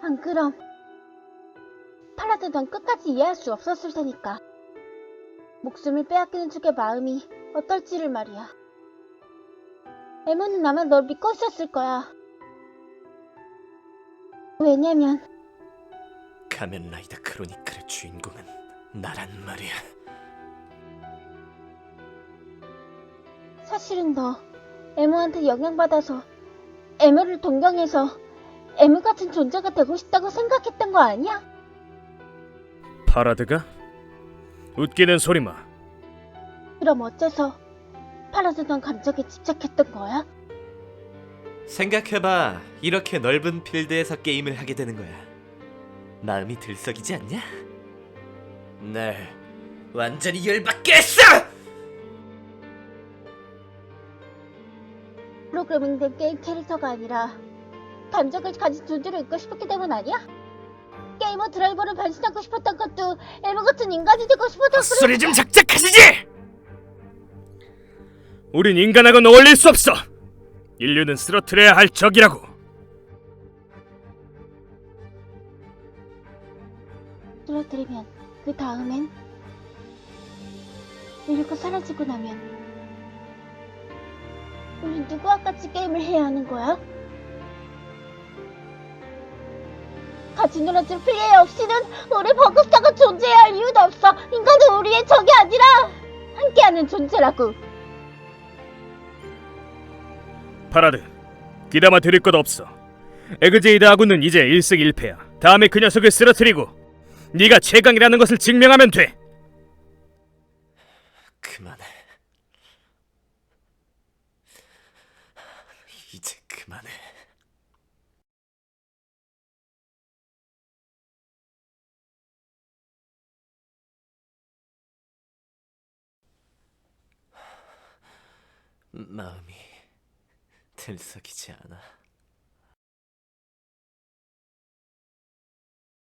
안 그럼 팔라도 넌 끝까지 이해할 수 없었을 테니까. 목숨을 빼앗기는 쪽의 마음이 어떨지를 말이야. 에모는 아마 널 믿고 있었을 거야. 왜냐면 가면라이더 크로니클의 주인공은 나란 말이야. 사실은 너 에모한테 영향받아서 에모를 동경해서 에모 같은 존재가 되고 싶다고 생각했던 거 아니야? 파라드가? 웃기는 소리 마. 그럼 어째서 넌 감정에 집착했던 거야? 생각해봐. 이렇게 넓은 필드에서 게임을 하게 되는 거야. 마음이 들썩이지 않냐? 날 완전히 열받게 했어! 프로그래밍된 게임 캐릭터가 아니라 감정을 가진 존재로 있고 싶었기 때문 아니야? 게이머 드라이버를 변신하고 싶었던 것도 에모 같은 인간이 되고 싶었던 헛소리 좀 작작하시지! 우린 인간하고는 어울릴 수 없어. 인류는 쓰러뜨려야 할 적이라고. 쓰러뜨리면 그 다음엔 인류가 사라지고 나면 우린 누구와 같이 게임을 해야 하는 거야? 같이 놀아줄 플레이어 없이는 우리 버그스타가 존재해야 할 이유도 없어 인간은 우리의 적이 아니라 함께하는 존재라고 파라드, 귀담아 들을 것 없어. 에그제이드 아군은 이제 일승 일패야 다음에 그 녀석을 쓰러뜨리고 네가 최강이라는 것을 증명하면 돼. 그만해. 이제 그만해. 마음이 들썩이지 않아.